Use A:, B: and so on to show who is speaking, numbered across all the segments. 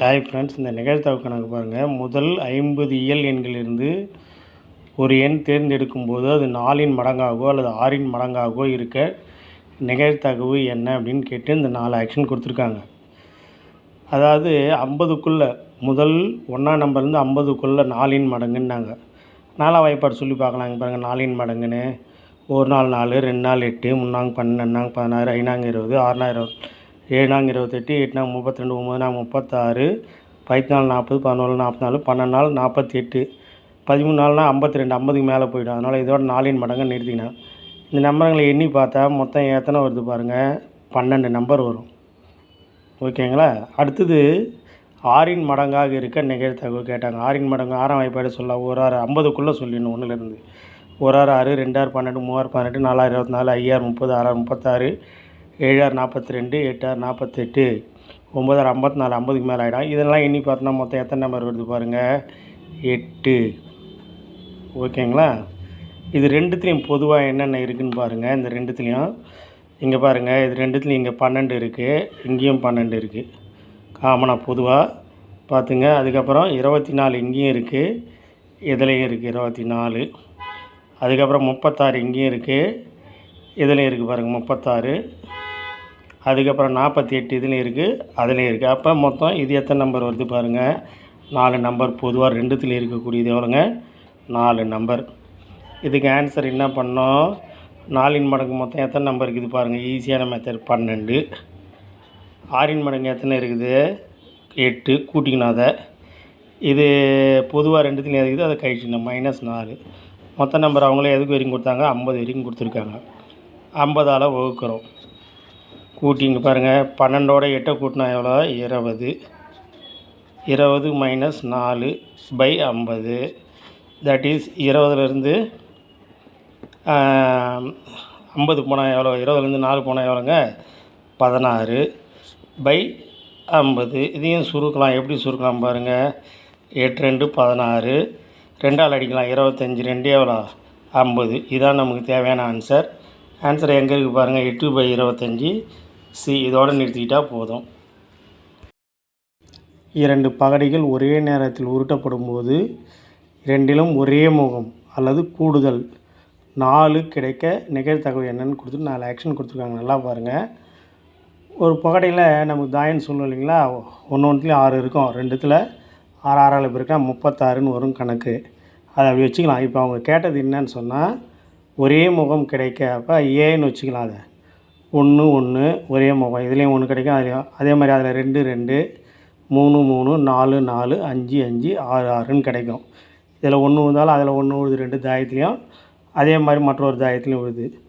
A: Hi friends இந்த நிகழ்த்தாவு கணக்கு பாருங்கள் முதல் ஐம்பது இயல் எண்களிலிருந்து ஒரு எண் தேர்ந்தெடுக்கும் போது அது நாலின் மடங்காகவோ அல்லது ஆறின் மடங்காகவோ இருக்க நிகழ்த்தகவு என்ன அப்படின்னு கேட்டு இந்த நாலு ஆக்ஷன் கொடுத்துருக்காங்க. அதாவது ஐம்பதுக்குள்ளே முதல் ஒன்றாம் நம்பர்லேருந்து ஐம்பதுக்குள்ளே நாலின் மடங்குன்னாங்க. நாலாம் வாய்ப்பாடு சொல்லி பார்க்கலாங்க பாருங்கள் நாலின் மடங்குன்னு ஒரு நாள் நாலு ரெண்டு நாள் எட்டு மூணாங்க பன்னெண்டாங்க பதினாறு ஐநாங்க இருபது ஆறுனா இருபது. ஏழாங்க இருபத்தெட்டு எட்டுனாங்க முப்பத்தி ரெண்டு ஒம்பதுனாங்க முப்பத்தாறு பதினாலு நாள் நாற்பது பதினோரு நாற்பத்தி நாலு பன்னெண்டு நாள் நாற்பத்தி எட்டு பதிமூணு நாள்னா ஐம்பத்தி ரெண்டு ஐம்பதுக்கு மேலே போயிடும். அதனால் இதோட நாலின் மடங்கு நிறுத்திக்கினேன் இந்த நம்பருங்களை எண்ணி பார்த்தா மொத்தம் எத்தனை வருது பாருங்கள் பன்னெண்டு நம்பர் வரும். ஓகேங்களா? அடுத்தது ஆறின் மடங்காக இருக்க நிகழ்த்தகவு கேட்டாங்க. ஆறின் மடங்கு ஆறாம் வாய்ப்பாடு சொல்லலாம் ஒரு ஆறு ஐம்பதுக்குள்ளே சொல்லிடணும் ஒன்றுலேருந்து. ஒரு ஆறு ஆறு ரெண்டாயிரம் பன்னெண்டு மூவாயிரம் பன்னெண்டு நாலாயிரம் இருபத்தி நாலு ஐயாயிரம் முப்பது ஆறாயிரம் முப்பத்தாறு ஏழாயிரம் நாற்பத்தி ரெண்டு எட்டாறு நாற்பத்தெட்டு ஒம்பதாறு ஐம்பத்தி நாலு ஐம்பதுக்கு மேலே ஆகிடும் இதெல்லாம் எண்ணி பார்த்தோன்னா மொத்தம் எத்தனை நம்பர் வருது பாருங்கள் எட்டு. ஓகேங்களா? இது ரெண்டுத்துலேயும் பொதுவாக என்னென்ன இருக்குதுன்னு பாருங்கள் இந்த ரெண்டுத்துலேயும். இங்கே பாருங்கள் இது ரெண்டுத்துலேயும் இங்கே பன்னெண்டு இருக்குது இங்கேயும் பன்னெண்டு இருக்குது காமனாக பொதுவாக பார்த்துங்க. அதுக்கப்புறம் இருபத்தி நாலு இங்கேயும் இருக்குது இதுலேயும் இருக்குது இருபத்தி நாலு அதுக்கப்புறம் முப்பத்தாறு இங்கேயும் இருக்குது இதுலேயும் இருக்குது பாருங்கள் முப்பத்தாறு. அதுக்கப்புறம் நாற்பத்தி எட்டு இதுலேயும் இருக்குது அதுலேயும் இருக்குது அப்போ மொத்தம் இது எத்தனை நம்பர் வருது பாருங்கள் நாலு நம்பர் பொதுவாக ரெண்டுத்துலேயும் இருக்கக்கூடியது எவ்வளோங்க? நாலு நம்பர் இதுக்கு ஆன்சர் என்ன பண்ணோம்? நாலின் மடங்கு மொத்தம் எத்தனை நம்பர் இருக்குது பாருங்கள் ஈஸியான மெத்தட் பன்னெண்டு. ஆறின் மடங்கு எத்தனை இருக்குது? எட்டு. கூட்டிக்கணும் அதை. இது பொதுவாக ரெண்டுத்துலேயும் இருக்குது? அதை கழிச்சிக்கணும் மைனஸ் நாலு. மொத்த நம்பர் அவங்களே எதுக்கு வரைக்கும் கொடுத்தாங்க? ஐம்பது வரைக்கும் கொடுத்துருக்காங்க. ஐம்பதால் வகுக்கிறோம். கூட்டி இங்கே பாருங்கள் பன்னெண்டோட எட்டை கூட்டினா எவ்வளோ? இருபது. இருபது மைனஸ் நாலு பை ஐம்பது. தட் இஸ் இருபதுலேருந்து ஐம்பது போனால் எவ்வளோ? இருபதுலேருந்து நாலு போனால் எவ்வளோங்க? பதினாறு பை ஐம்பது. இதையும் சுருக்கலாம். எப்படி சுருக்கலாம் பாருங்கள் எட்டு ரெண்டு பதினாறு. ரெண்டால் அடிக்கலாம். இருபத்தஞ்சி ரெண்டு எவ்வளோ? ஐம்பது. இதான் நமக்கு தேவையான ஆன்சர் ஆன்சர் எங்கே இருக்குது பாருங்கள் எட்டு பை இருபத்தஞ்சி. சி இதோடு நிறுத்திக்கிட்டால் போதும். இரண்டு பகடைகள் ஒரே நேரத்தில் உருட்டப்படும் போது இரண்டிலும் ஒரே முகம் அல்லது கூடுதல். நாலு கிடைக்க நிகழ்த்தகவு என்னன்னு கொடுத்துட்டு நாலு ஆக்ஷன் கொடுத்துருக்காங்க. நல்லா பாருங்கள் ஒரு பகடையில் நமக்கு தாயன்னு சொல்லணும் இல்லைங்களா? ஒன்று ஒன்றுலேயும் ஆறு இருக்கும். ரெண்டுத்தில் ஆறு ஆறால் பிறக்கா முப்பத்தாறுன்னு வரும் கணக்கு. அதை அப்படி வச்சுக்கலாம். இப்போ அவங்க கேட்டது என்னன்னு சொன்னால் ஒரே முகம் கிடைக்க அப்போ ஏன்னு வச்சுக்கலாம் அதை. ஒன்று ஒன்று ஒரே முகம் இதுலேயும் ஒன்று கிடைக்கும். அதுலேயும் அதே மாதிரி அதில் ரெண்டு ரெண்டு மூணு மூணு நாலு நாலு அஞ்சு அஞ்சு ஆறு ஆறுன்னு கிடைக்கும். இதில் ஒன்று விழுந்தாலும் அதில் ஒன்று விழுது ரெண்டு தாயத்துலேயும். அதே மாதிரி மற்றொரு தாயத்துலேயும் விழுது.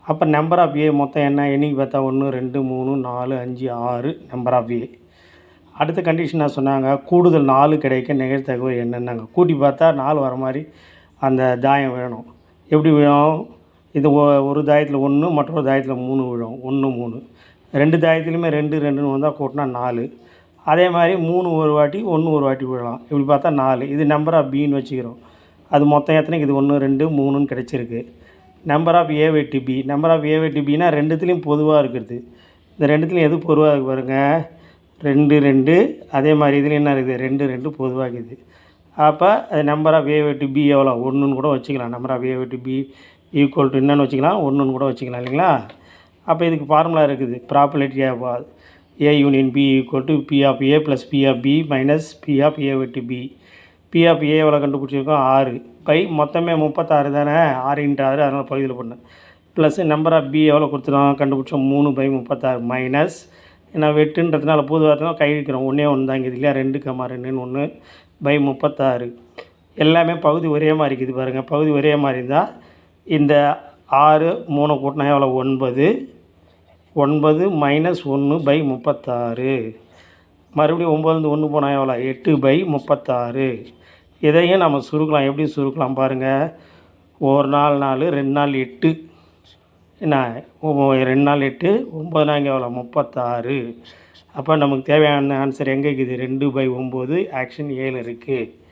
A: அப்போ நம்பர் ஆஃப் ஏ மொத்தம் என்ன? என்னைக்கு பார்த்தா ஒன்று ரெண்டு மூணு நாலு அஞ்சு ஆறு நம்பர் ஆஃப் ஏ அடுத்த கண்டிஷன் நான் சொன்னாங்க? கூடுதல் நாலு கிடைக்க நிகழ்த்தகவு என்னென்னாங்க. கூட்டி பார்த்தா நாலு வர மாதிரி அந்த தாயம் வேணும். எப்படி வேணும்? இது ஒரு தாயத்தில் ஒன்று மற்றொரு தாயத்தில் மூணு விழும். ஒன்று மூணு. ரெண்டு தாயத்துலையுமே ரெண்டு ரெண்டுன்னு வந்தால் கூட்டினா நாலு. அதே மாதிரி மூணு ஒரு வாட்டி ஒன்று ஒரு வாட்டி விழலாம். இப்படி பார்த்தா நாலு. இது நம்பர் ஆஃப் பின்னு வச்சுக்கிறோம். அது மொத்தம் எத்தனைக்கு? இது ஒன்று ரெண்டு மூணுன்னு கிடச்சிருக்கு. நம்பர் ஆஃப் ஏ வெட்டி பி நம்பர் ஆஃப் ஏ வெட்டி பின்னா ரெண்டுத்துலேயும் பொதுவாக இருக்கிறது. இந்த ரெண்டுத்துலேயும் எது பொதுவாக இருக்குது பாருங்கள் ரெண்டு ரெண்டு. அதே மாதிரி இதுலேயும் என்ன இருக்குது? ரெண்டு ரெண்டு பொதுவாக இருக்குது அப்போ அது நம்பர் ஆஃப் ஏ வெட்டி பி எவ்வளோ ஒன்றுன்னு கூட வச்சுக்கலாம். நம்பர் ஆஃப் ஏ வெட்டி பி ஈக்குவல் டு என்னென்னு வச்சுக்கலாம் ஒன்றுன்னு கூட வச்சுக்கலாம் இல்லைங்களா? அப்போ இதுக்கு ஃபார்முலா இருக்குது. Property of A union B equal to P of A plus P of B minus P of A வெட்டு பி பி ஆஃப் ஏ எவ்வளோ கண்டுபிடிச்சிருக்கோம்? ஆறு. பை மொத்தமே முப்பத்தாறு தானே? ஆறு இன்ட்டு ஆறு அதனால் பகுதியில் பண்ணேன் ப்ளஸ் நம்பர் ஆஃப் பி எவ்வளோ கொடுத்துருக்கோம் கண்டுபிடிச்சோம் மூணு பை முப்பத்தாறு மைனஸ் நான் வெட்டுன்றதுனால பொதுவாக கை இருக்கிறோம் ஒன்றே ஒன்று தான் இருக்குது இல்லையா? ரெண்டு கம்மா ரெண்டுன்னு ஒன்று பை முப்பத்தாறு. எல்லாமே பகுதி ஒரே மாதிரி இருக்குது பாருங்கள் பகுதி ஒரே மாதிரி இருந்தால் இந்த ஆறு மூணு கூட்டினா எவ்வளோ ஒன்பது. ஒன்பது மைனஸ் ஒன்று பை முப்பத்தாறு. மறுபடியும் ஒம்பதுலேருந்து ஒன்று போனால் எவ்வளோ எட்டு பை முப்பத்தாறு. இதையும் நம்ம சுருக்கலாம். எப்படி சுருக்கலாம் பாருங்கள் ஒரு நாள் நாலு ரெண்டு நாள் எட்டு. என்ன? ஒ- ரெண்டு நாள் எட்டு. ஒம்பது நாங்கள் எவ்வளோ முப்பத்தாறு. அப்போ நமக்கு தேவையான ஆன்சர் எங்கே இருக்குது? ரெண்டு பை ஒம்பது ஆக்ஷன் ஏழு இருக்குது